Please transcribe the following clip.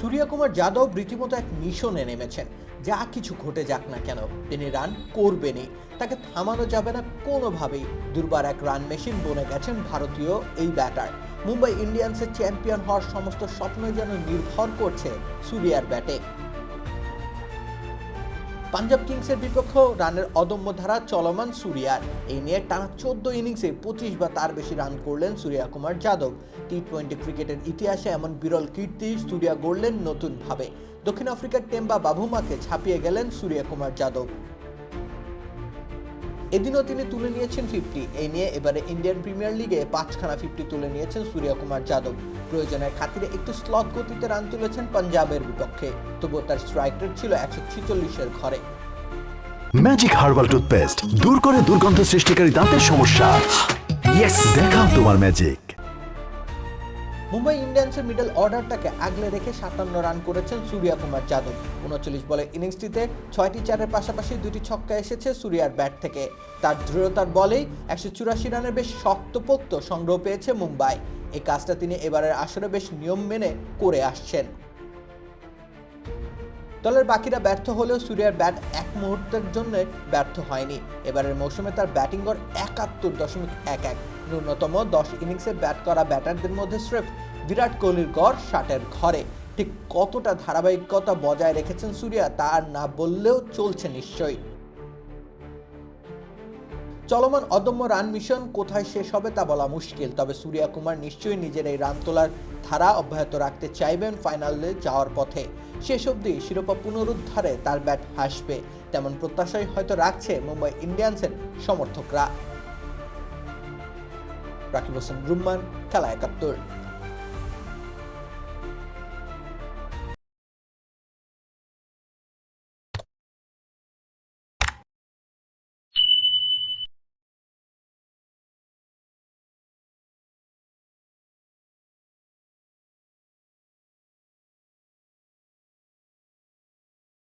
সূর্য কুমার যাদব রীতিমতো এক মিশনে নেমেছেন। যা কিছু ঘটে যাক না কেন, তিনি রান করবেনই। তাকে থামানো যাবে না কোনোভাবেই। দুর্বার এক রান মেশিন বনে গেছেন ভারতীয় এই ব্যাটার। মুম্বাই ইন্ডিয়ান্সের চ্যাম্পিয়ন হওয়ার সমস্ত স্বপ্ন যেন নির্ভর করছে সূর্যার ব্যাটে। পাঞ্জাব কিংসের বিপক্ষ রানের অদম্য ধারা চলমান সুরিয়ার। এই নিয়ে টানা চোদ্দ ইনিংসে পঁচিশ বা তার বেশি রান করলেন সুরিয়া কুমার যাদব। টি টোয়েন্টি ক্রিকেটের ইতিহাসে এমন বিরল কীর্তি সূর্যা গড়লেন নতুনভাবে। দক্ষিণ আফ্রিকার টেম্বা বাভুমাকে ছাপিয়ে গেলেন সুরিয়া কুমার যাদব। এদিনও তিনি তুলে নিয়েছেন ফিফটি এই নিয়ে এবারে ইন্ডিয়ান প্রিমিয়ার লিগে পাঁচখানা ফিফটি তুলে নিয়েছেন সূর্য কুমার যাদব। প্রয়োজনের খাতিরে একটু স্লট গতিতে রান তুলেছেন পাঞ্জাবের বিপক্ষে। তবুও তার স্ট্রাইক রেট ছিল একশো ছিচল্লিশের ঘরে। ম্যাজিক হার্বাল টুথপেস্ট দূর করে দুর্গন্ধ সৃষ্টিকারী দাঁতের সমস্যা। দেখাও তোমার ম্যাজিক মুম্বাই ইন্ডিয়ান্সের মিডল অর্ডারটাকে আগলে রেখে সাতান্ন রান করেছেন সূর্যা কুমার যাদব। উনচল্লিশ বলে ইনিংসটিতে ছয়টি চারের পাশাপাশি দুটি ছক্কা এসেছে সূর্যার ব্যাট থেকে। তার দৃঢ়তার বলেই একশো চুরাশি রানের বেশ শক্তপোক্ত সংগ্রহ পেয়েছে মুম্বাই। এই কাজটা তিনি এবারের আসরে বেশ নিয়ম মেনে করে আসছেন। দলের বাকিরা ব্যর্থ হলেও সুরিয়ার ব্যাট এক মুহূর্তের জন্য ব্যর্থ হয়নি। এবারের মৌসুমে তার ব্যাটিং গড় একাত্তর দশমিক এক এক। ন্যূনতম দশ ইনিংসে ব্যাট করা ব্যাটারদের মধ্যে স্রেফ বিরাট কোহলির গড় ষাটের ঘরে। ঠিক কতটা ধারাবাহিকতা বজায় রেখেছেন সুরিয়া তা না বললেও চলছে নিশ্চয়ই। চলমান অদম্য রান মিশন কোথায় শেষ হবে তা বলা মুশকিল, তবে সূর্যা কুমার নিশ্চয়ই নিজের এই রান তোলার ধারা অব্যাহত রাখতে চাইবেন ফাইনালে যাওয়ার পথে। শেষ অবধি শিরোপা পুনরুদ্ধারে তার ব্যাট হাসবে, তেমন প্রত্যাশাই হয়তো রাখছে মুম্বাই ইন্ডিয়ান্সের সমর্থকরা। রাকিব হোসেন, রুম্মান, খেলা একাত্তর।